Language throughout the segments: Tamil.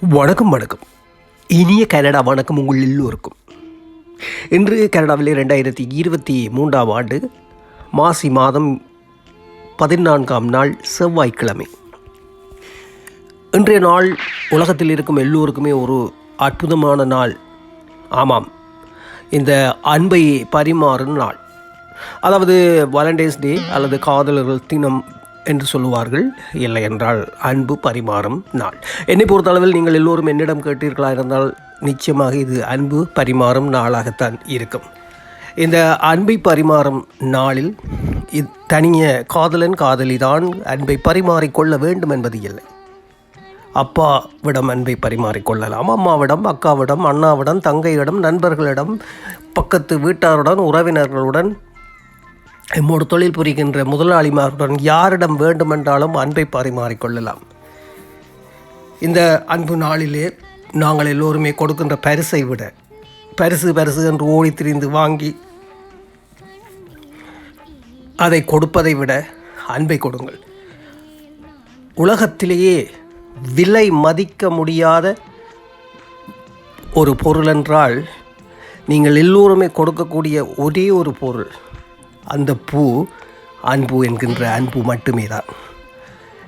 வணக்கம் வணக்கம். இனிய கனடா வணக்கம் உங்கள் எல்லோருக்கும். இன்று கனடாவில் ரெண்டாயிரத்தி இருபத்தி மூன்றாம் ஆண்டு மாசி மாதம் பதினான்காம் நாள் செவ்வாய்க்கிழமை. இன்றைய நாள் உலகத்தில் இருக்கும் எல்லோருக்குமே ஒரு அற்புதமான நாள். ஆமாம் இந்த அன்பை பரிமாறும் நாள். அதாவது வாலண்டைன்ஸ் டே அல்லது காதலர்கள் தினம் என்று சொல்லுவார்கள். இல்லை என்றால் அன்பு பரிமாறும் நாள். என்னை பொறுத்தளவில் நீங்கள் எல்லோரும் என்னிடம் கேட்டீர்களா இருந்தால் நிச்சயமாக இது அன்பு பரிமாறும் நாளாகத்தான் இருக்கும். இந்த அன்பை பரிமாறும் நாளில் இது தனிய காதலன் காதலி தான் அன்பை பரிமாறிக்கொள்ள வேண்டும் என்பது இல்லை. அப்பாவிடம் அன்பை பரிமாறிக்கொள்ளலாம் அம்மாவிடம் அக்காவிடம் அண்ணாவிடம் தங்கையிடம் நண்பர்களிடம் பக்கத்து வீட்டாருடன் உறவினர்களுடன் எம்மோடு தொழில் புரிகின்ற முதலாளிமாருடன் யாரிடம் வேண்டுமென்றாலும் அன்பை பரிமாறிக்கொள்ளலாம் இந்த அன்பு நாளிலே நாங்கள் எல்லோருமே கொடுக்கின்ற பரிசை விட பரிசு பரிசு என்று ஓடி திரிந்து வாங்கி அதை கொடுப்பதை விட அன்பை கொடுங்கள். உலகத்திலேயே விலை மதிக்க முடியாத ஒரு பொருள் என்றால் நீங்கள் எல்லோருமே கொடுக்கக்கூடிய ஒரே ஒரு பொருள் அந்த பூ அன்பு என்கின்ற அன்பு மட்டுமே தான்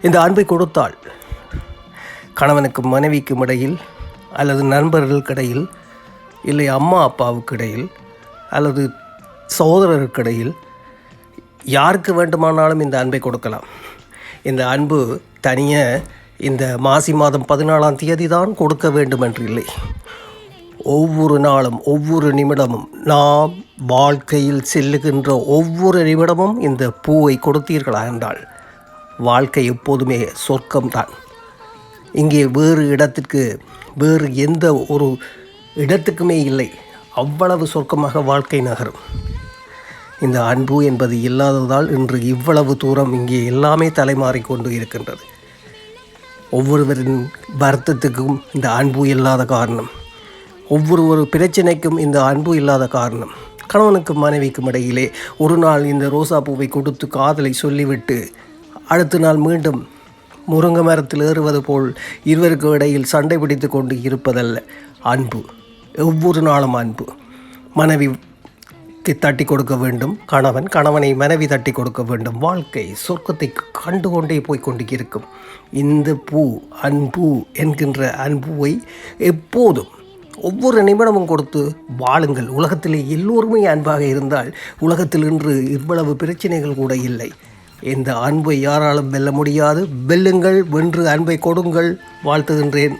இந்த அன்பை கொடுத்தால் கணவனுக்கும் மனைவிக்கும் இடையில் அல்லது நண்பர்களுக்கு இடையில் இல்லை அம்மா அப்பாவுக்கு இடையில் அல்லது சகோதரருக்கிடையில் யாருக்கு வேண்டுமானாலும் இந்த அன்பை கொடுக்கலாம். இந்த அன்பு தனியாக இந்த மாசி மாதம் பதினாலாம் தேதி தான் கொடுக்க வேண்டும் என்று இல்லை. ஒவ்வொரு நாளும் ஒவ்வொரு நிமிடமும் நாம் வாழ்க்கையில் செல்லுகின்ற ஒவ்வொரு நிமிடமும் இந்த பூவை கொடுத்தீர்களா என்றால் வாழ்க்கை எப்போதுமே சொர்க்கம்தான். இங்கே வேறு இடத்திற்கு வேறு எந்த ஒரு இடத்துக்குமே இல்லை. அவ்வளவு சொர்க்கமாக வாழ்க்கை நகரும். இந்த அன்பு என்பது இல்லாததால் இன்று இவ்வளவு தூரம் இங்கே எல்லாமே தலைமாறிக்கொண்டு இருக்கின்றது. ஒவ்வொருவரின் வருத்தத்துக்கும் இந்த அன்பு இல்லாத காரணம். ஒவ்வொரு ஒரு பிரச்சனைக்கும் இந்த அன்பு இல்லாத காரணம். கணவனுக்கும் மனைவிக்கும் இடையிலே ஒரு நாள் இந்த ரோசா பூவை கொடுத்து காதலை சொல்லிவிட்டு அடுத்த நாள் மீண்டும் முருங்கை மரத்தில் ஏறுவது போல் இருவருக்கு இடையில் சண்டை பிடித்து கொண்டு இருப்பதல்ல. அன்பு. ஒவ்வொரு நாளும் அன்பு. மனைவி தட்டி கொடுக்க வேண்டும். கணவன் கணவனை மனைவி தட்டி கொடுக்க வேண்டும். வாழ்க்கை சொர்க்கத்தை கண்டு கொண்டே போய் கொண்டு இருக்கும் இந்த பூ அன்பு என்கின்ற அன்புவை எப்போதும் ஒவ்வொரு நிமிடமும் கொடுத்து வாழுங்கள். உலகத்திலே எல்லோருமே அன்பாக இருந்தால் உலகத்தில் இன்று இவ்வளவு பிரச்சனைகள் கூட இல்லை. இந்த அன்பை யாராலும் வெல்ல முடியாது. வெல்லுங்கள் வென்று அன்பை கொடுங்கள். வாழ்த்துகின்றேன்.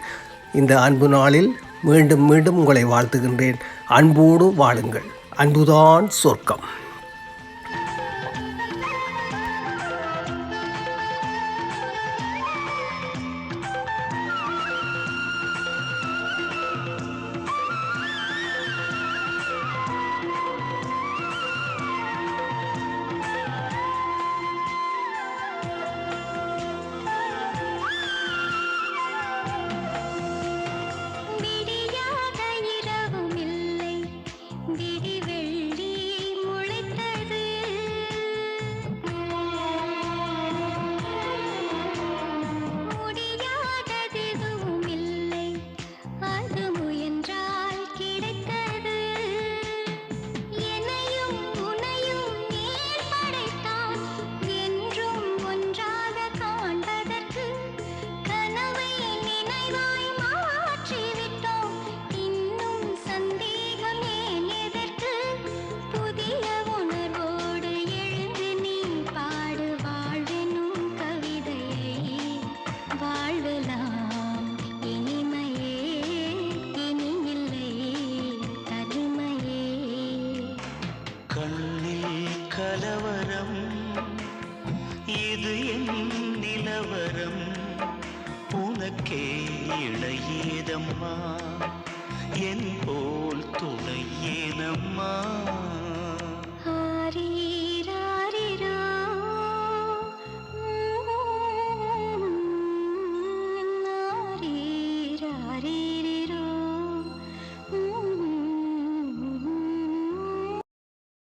இந்த அன்பு நாளில் மீண்டும் மீண்டும் உங்களை வாழ்த்துகின்றேன். அன்போடு வாழுங்கள். அன்புதான் சொர்க்கம். கலவரம் இது என் நிலவரம். உனக்கே இளையேதம்மா. என் போல் துணையேனம்மா